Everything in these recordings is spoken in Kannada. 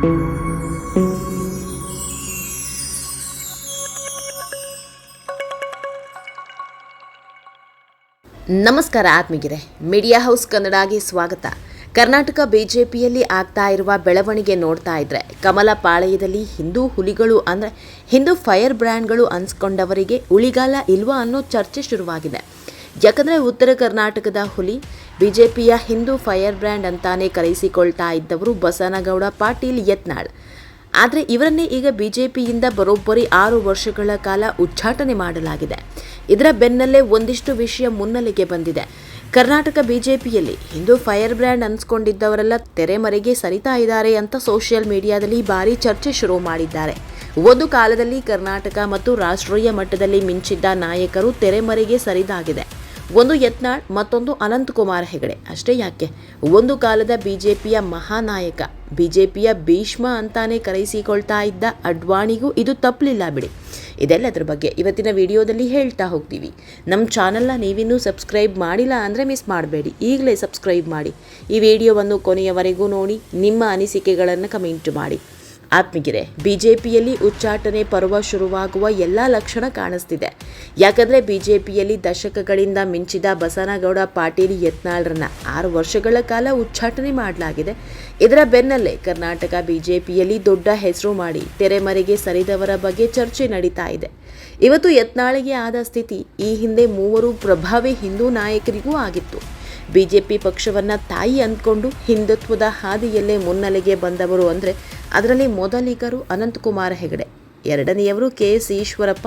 ನಮಸ್ಕಾರ ಆತ್ಮೀಗಿರೆ ಮೀಡಿಯಾ ಹೌಸ್ ಕನ್ನಡಗೆ ಸ್ವಾಗತ. ಕರ್ನಾಟಕ ಬಿಜೆಪಿಯಲ್ಲಿ ಆಗ್ತಾ ಇರುವ ಬೆಳವಣಿಗೆ ನೋಡ್ತಾ ಇದ್ರೆ ಕಮಲ ಪಾಳಯದಲ್ಲಿ ಹಿಂದೂ ಹುಲಿಗಳು ಅಂದರೆ ಹಿಂದೂ ಫೈರ್ ಬ್ರ್ಯಾಂಡ್ಗಳು ಅನ್ಸ್ಕೊಂಡವರಿಗೆ ಉಳಿಗಾಲ ಇಲ್ವಾ ಅನ್ನೋ ಚರ್ಚೆ ಶುರುವಾಗಿದೆ. ಯಾಕಂದರೆ ಉತ್ತರ ಕರ್ನಾಟಕದ ಹುಲಿ ಬಿಜೆಪಿಯ ಹಿಂದೂ ಫೈರ್ ಬ್ರ್ಯಾಂಡ್ ಅಂತಾನೆ ಕರೆಸಿಕೊಳ್ತಾ ಇದ್ದವರು ಬಸನಗೌಡ ಪಾಟೀಲ್ ಯತ್ನಾಳ್. ಆದರೆ ಇವರನ್ನೇ ಈಗ ಬಿಜೆಪಿಯಿಂದ ಬರೋಬ್ಬರಿ ಆರು ವರ್ಷಗಳ ಕಾಲ ಉಚ್ಚಾಟನೆ ಮಾಡಲಾಗಿದೆ. ಇದರ ಬೆನ್ನಲ್ಲೇ ಒಂದಿಷ್ಟು ವಿಷಯ ಮುನ್ನೆಲೆಗೆ ಬಂದಿದೆ. ಕರ್ನಾಟಕ ಬಿಜೆಪಿಯಲ್ಲಿ ಹಿಂದೂ ಫೈರ್ ಬ್ರ್ಯಾಂಡ್ ಅನ್ಸ್ಕೊಂಡಿದ್ದವರೆಲ್ಲ ತೆರೆಮರೆಗೆ ಸರಿತಾ ಇದ್ದಾರೆ ಅಂತ ಸೋಷಿಯಲ್ ಮೀಡಿಯಾದಲ್ಲಿ ಭಾರಿ ಚರ್ಚೆ ಶುರು ಮಾಡಿದ್ದಾರೆ. ಒಂದು ಕಾಲದಲ್ಲಿ ಕರ್ನಾಟಕ ಮತ್ತು ರಾಷ್ಟ್ರೀಯ ಮಟ್ಟದಲ್ಲಿ ಮಿಂಚಿದ್ದ ನಾಯಕರು ತೆರೆಮರೆಗೆ ಸರಿದಾಗಿದೆ. ಒಂದು ಯತ್ನಾಳ್, ಮತ್ತೊಂದು ಅನಂತಕುಮಾರ್ ಹೆಗಡೆ. ಅಷ್ಟೇ ಯಾಕೆ? ಒಂದು ಕಾಲದ ಬಿಜೆಪಿಯ ಮಹಾನಾಯಕ, ಬಿಜೆಪಿಯ ಭೀಷ್ಮ ಅಂತಾನೆ ಕರೆಸಿಕೊಳ್ತಾ ಇದ್ದ ಅಡ್ವಾಣಿಗೂ ಇದು ತಪ್ಪಲಿಲ್ಲ ಬಿಡಿ. ಇದೆಲ್ಲದ್ರ ಬಗ್ಗೆ ಇವತ್ತಿನ ವಿಡಿಯೋದಲ್ಲಿ ಹೇಳ್ತಾ ಹೋಗ್ತೀವಿ. ನಮ್ಮ ಚಾನಲ್ನ ನೀವಿನ್ನೂ ಸಬ್ಸ್ಕ್ರೈಬ್ ಮಾಡಿಲ್ಲ ಅಂದರೆ ಮಿಸ್ ಮಾಡಬೇಡಿ. ಈಗಲೇ ಸಬ್ಸ್ಕ್ರೈಬ್ ಮಾಡಿ. ಈ ವಿಡಿಯೋವನ್ನು ಕೊನೆಯವರೆಗೂ ನೋಡಿ, ನಿಮ್ಮ ಅನಿಸಿಕೆಗಳನ್ನು ಕಮೆಂಟ್ ಮಾಡಿ. ಆತ್ಮಗಿರೆ ಬಿಜೆಪಿಯಲ್ಲಿ ಉಚ್ಚಾಟನೆ ಪರ್ವ ಶುರುವಾಗುವ ಎಲ್ಲ ಲಕ್ಷಣ ಕಾಣಿಸ್ತಿದೆ. ಯಾಕಂದರೆ ಬಿಜೆಪಿಯಲ್ಲಿ ದಶಕಗಳಿಂದ ಮಿಂಚಿದ ಬಸನಗೌಡ, ಪಾಟೀಲ್, ಯತ್ನಾಳ್ರನ್ನ ಆರು ವರ್ಷಗಳ ಕಾಲ ಉಚ್ಚಾಟನೆ ಮಾಡಲಾಗಿದೆ. ಇದರ ಬೆನ್ನಲ್ಲೇ ಕರ್ನಾಟಕ ಬಿಜೆಪಿಯಲ್ಲಿ ದೊಡ್ಡ ಹೆಸರು ಮಾಡಿ ತೆರೆಮರೆಗೆ ಸರಿದವರ ಬಗ್ಗೆ ಚರ್ಚೆ ನಡೀತಾ ಇದೆ. ಇವತ್ತು ಯತ್ನಾಳಿಗೆ ಆದ ಸ್ಥಿತಿ ಈ ಹಿಂದೆ ಮೂವರು ಪ್ರಭಾವಿ ಹಿಂದೂ ನಾಯಕರಿಗೂ ಆಗಿತ್ತು. ಬಿಜೆಪಿ ಪಕ್ಷವನ್ನ ತಾಯಿ ಅಂದ್ಕೊಂಡು ಹಿಂದುತ್ವದ ಹಾದಿಯಲ್ಲೇ ಮುನ್ನೆಲೆಗೆ ಬಂದವರು ಅಂದರೆ ಅದರಲ್ಲಿ ಮೊದಲಿಗರು ಅನಂತಕುಮಾರ ಹೆಗಡೆ, ಎರಡನೆಯವರು ಕೆ ಎಸ್ ಈಶ್ವರಪ್ಪ,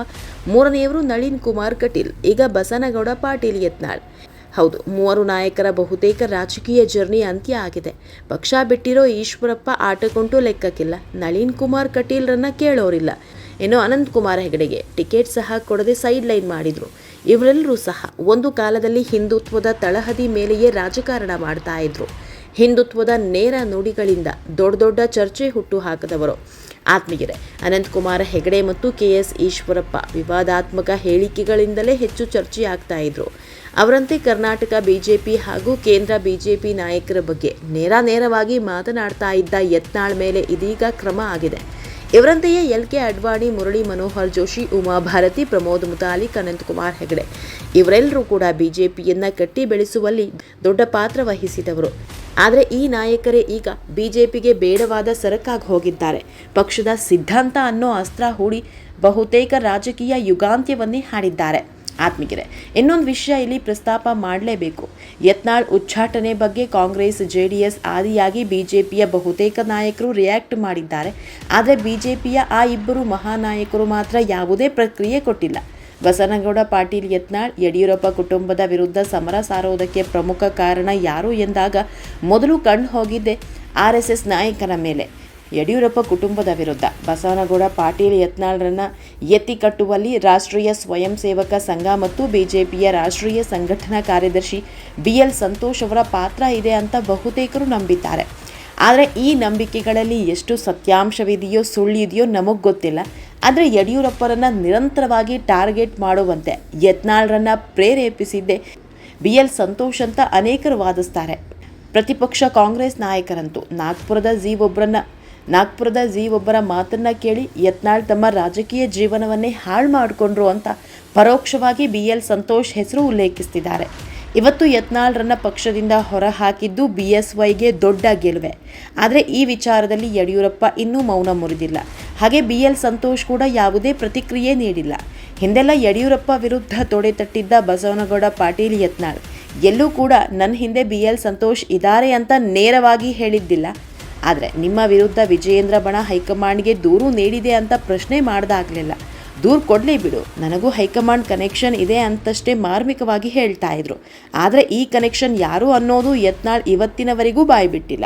ಮೂರನೆಯವರು ನಳಿನ್ ಕುಮಾರ್ ಕಟೀಲ್, ಈಗ ಬಸನಗೌಡ ಪಾಟೀಲ್ ಯತ್ನಾಳ್. ಹೌದು, ಮೂವರು ನಾಯಕರ ಬಹುತೇಕ ರಾಜಕೀಯ ಜರ್ನಿ ಅಂತ್ಯ ಆಗಿದೆ. ಪಕ್ಷ ಬಿಟ್ಟಿರೋ ಈಶ್ವರಪ್ಪ ಆಟಕೊಂಟು ಲೆಕ್ಕಕ್ಕಿಲ್ಲ. ನಳಿನ್ ಕುಮಾರ್ ಕಟೀಲ್ರನ್ನ ಕೇಳೋರಿಲ್ಲ. ಇನ್ನು ಅನಂತ್ ಕುಮಾರ್ ಹೆಗಡೆಗೆ ಟಿಕೆಟ್ ಸಹ ಕೊಡದೆ ಸೈಡ್ ಲೈನ್ ಮಾಡಿದ್ರು. ಇವರೆಲ್ಲರೂ ಸಹ ಒಂದು ಕಾಲದಲ್ಲಿ ಹಿಂದುತ್ವದ ತಳಹದಿ ಮೇಲೆಯೇ ರಾಜಕಾರಣ ಮಾಡ್ತಾ ಇದ್ರು. ಹಿಂದುತ್ವದ ನೇರ ನುಡಿಗಳಿಂದ ದೊಡ್ಡ ದೊಡ್ಡ ಚರ್ಚೆ ಹುಟ್ಟು ಹಾಕದವರು. ಆತ್ಮಗಿರೆ ಅನಂತಕುಮಾರ್ ಹೆಗಡೆ ಮತ್ತು ಕೆ ಎಸ್ ಈಶ್ವರಪ್ಪ ವಿವಾದಾತ್ಮಕ ಹೇಳಿಕೆಗಳಿಂದಲೇ ಹೆಚ್ಚು ಚರ್ಚೆ ಆಗ್ತಾ ಇದ್ರು. ಅವರಂತೆ ಕರ್ನಾಟಕ ಬಿಜೆಪಿ ಹಾಗೂ ಕೇಂದ್ರ ಬಿಜೆಪಿ ನಾಯಕರ ಬಗ್ಗೆ ನೇರ ನೇರವಾಗಿ ಮಾತನಾಡ್ತಾ ಇದ್ದ ಯತ್ನಾಳ್ ಮೇಲೆ ಇದೀಗ ಕ್ರಮ ಆಗಿದೆ. ಇವರಂತೆಯೇ ಎಲ್ ಕೆ ಅಡ್ವಾಣಿ, ಮುರಳಿ ಮನೋಹರ್ ಜೋಶಿ, ಉಮಾ ಭಾರತಿ, ಪ್ರಮೋದ್ ಮುತಾಲಿಕ್, ಅನಂತಕುಮಾರ್ ಹೆಗಡೆ. ಇವರೆಲ್ಲರೂ ಕೂಡ ಬಿಜೆಪಿಯನ್ನ ಕಟ್ಟಿ ಬೆಳೆಸುವಲ್ಲಿ ದೊಡ್ಡ ಪಾತ್ರ ವಹಿಸಿದವರು. ಆದರೆ ಈ ನಾಯಕರೇ ಈಗ ಬಿಜೆಪಿಗೆ ಬೇಡವಾದ ಸರಕಾಗಿ ಹೋಗಿದ್ದಾರೆ. ಪಕ್ಷದ ಸಿದ್ಧಾಂತ ಅನ್ನೋ ಅಸ್ತ್ರ ಹೂಡಿ ಬಹುತೇಕ ರಾಜಕೀಯ ಯುಗಾಂತ್ಯವನ್ನೇ ಹಾಡಿದ್ದಾರೆ. ಆತ್ಮಿಕರೆ, ಇನ್ನೊಂದು ವಿಷಯ ಇಲ್ಲಿ ಪ್ರಸ್ತಾಪ ಮಾಡಲೇಬೇಕು. ಯತ್ನಾಳ್ ಉಚ್ಚಾಟನೆ ಬಗ್ಗೆ ಕಾಂಗ್ರೆಸ್ ಜೆ ಡಿ ಎಸ್ ಆದಿಯಾಗಿ ಬಿಜೆಪಿಯ ಬಹುತೇಕ ನಾಯಕರು ರಿಯಾಕ್ಟ್ ಮಾಡಿದ್ದಾರೆ. ಆದರೆ ಬಿಜೆಪಿಯ ಆ ಇಬ್ಬರು ಮಹಾನಾಯಕರು ಮಾತ್ರ ಯಾವುದೇ ಪ್ರಕ್ರಿಯೆ ಕೊಟ್ಟಿಲ್ಲ. ಬಸನಗೌಡ ಪಾಟೀಲ್ ಯತ್ನಾಳ್, ಯಡಿಯೂರಪ್ಪ ಕುಟುಂಬದ ವಿರುದ್ಧ ಸಮರ ಸಾರುವುದಕ್ಕೆ ಪ್ರಮುಖ ಕಾರಣ ಯಾರು ಎಂದಾಗ ಮೊದಲು ಕಣ್ಣು ಹೋಗಿದ್ದೆ ಆರ್ ಎಸ್ ಮೇಲೆ. ಯಡಿಯೂರಪ್ಪ ಕುಟುಂಬದ ವಿರುದ್ಧ ಬಸವನಗೌಡ ಪಾಟೀಲ್ ಯತ್ನಾಳ್ರನ್ನ ಎತ್ತಿ ಕಟ್ಟುವಲ್ಲಿ ರಾಷ್ಟ್ರೀಯ ಸ್ವಯಂ ಸೇವಕ ಸಂಘ ಮತ್ತು ಬಿಜೆಪಿಯ ರಾಷ್ಟ್ರೀಯ ಸಂಘಟನಾ ಕಾರ್ಯದರ್ಶಿ ಬಿ ಎಲ್ ಸಂತೋಷ್ ಅವರ ಪಾತ್ರ ಇದೆ ಅಂತ ಬಹುತೇಕರು ನಂಬಿದ್ದಾರೆ. ಆದರೆ ಈ ನಂಬಿಕೆಗಳಲ್ಲಿ ಎಷ್ಟು ಸತ್ಯಾಂಶವಿದೆಯೋ ಸುಳ್ಳಿದೆಯೋ ನಮಗೆ ಗೊತ್ತಿಲ್ಲ. ಆದರೆ ಯಡಿಯೂರಪ್ಪರನ್ನು ನಿರಂತರವಾಗಿ ಟಾರ್ಗೆಟ್ ಮಾಡುವಂತೆ ಯತ್ನಾಳ್ರನ್ನು ಪ್ರೇರೇಪಿಸಿದ್ದೆ ಬಿ ಎಲ್ ಸಂತೋಷ್ ಅಂತ ಅನೇಕರು ವಾದಿಸ್ತಾರೆ. ಪ್ರತಿಪಕ್ಷ ಕಾಂಗ್ರೆಸ್ ನಾಯಕರಂತೂ ನಾಗ್ಪುರದ ಜಿ ಒಬ್ಬರನ್ನ ನಾಗ್ಪುರದ ಜಿ ಒಬ್ಬರ ಮಾತನ್ನ ಕೇಳಿ ಯತ್ನಾಳ್ ತಮ್ಮ ರಾಜಕೀಯ ಜೀವನವನ್ನೇ ಹಾಳು ಮಾಡಿಕೊಂಡ್ರು ಅಂತ ಪರೋಕ್ಷವಾಗಿ ಬಿ ಎಲ್ ಸಂತೋಷ್ ಹೆಸರು ಉಲ್ಲೇಖಿಸ್ತಿದ್ದಾರೆ. ಇವತ್ತು ಯತ್ನಾಳ್ರನ್ನ ಪಕ್ಷದಿಂದ ಹೊರಹಾಕಿದ್ದು ಬಿ ಎಸ್ ವೈಗೆ ದೊಡ್ಡ ಗೆಲುವೆ. ಆದರೆ ಈ ವಿಚಾರದಲ್ಲಿ ಯಡಿಯೂರಪ್ಪ ಇನ್ನೂ ಮೌನ ಮುರಿದಿಲ್ಲ. ಹಾಗೆ ಬಿ ಎಲ್ ಸಂತೋಷ್ ಕೂಡ ಯಾವುದೇ ಪ್ರತಿಕ್ರಿಯೆ ನೀಡಿಲ್ಲ. ಹಿಂದೆಲ್ಲ ಯಡಿಯೂರಪ್ಪ ವಿರುದ್ಧ ತೊಡೆ ತಟ್ಟಿದ್ದ ಬಸವನಗೌಡ ಪಾಟೀಲ್ ಯತ್ನಾಳ್. ಎಲ್ಲೂ ಕೂಡ ನನ್ನ ಹಿಂದೆ ಬಿ ಎಲ್ ಸಂತೋಷ್ ಇದ್ದಾರೆ ಅಂತ ನೇರವಾಗಿ ಹೇಳಿದ್ದಿಲ್ಲ. ಆದರೆ ನಿಮ್ಮ ವಿರುದ್ಧ ವಿಜಯೇಂದ್ರ ಬಣ ಹೈಕಮಾಂಡ್ಗೆ ದೂರು ನೀಡಿದೆ ಅಂತ ಪ್ರಶ್ನೆ ಮಾಡ್ದಾಗಲಿಲ್ಲ. ದೂರು ಕೊಡಲಿ ಬಿಡು, ನನಗೂ ಹೈಕಮಾಂಡ್ ಕನೆಕ್ಷನ್ ಇದೆ ಅಂತಷ್ಟೇ ಮಾರ್ಮಿಕವಾಗಿ ಹೇಳ್ತಾ ಇದ್ರು. ಆದರೆ ಈ ಕನೆಕ್ಷನ್ ಯಾರು ಅನ್ನೋದು ಯತ್ನಾಳ್ ಇವತ್ತಿನವರೆಗೂ ಬಾಯ್ಬಿಟ್ಟಿಲ್ಲ.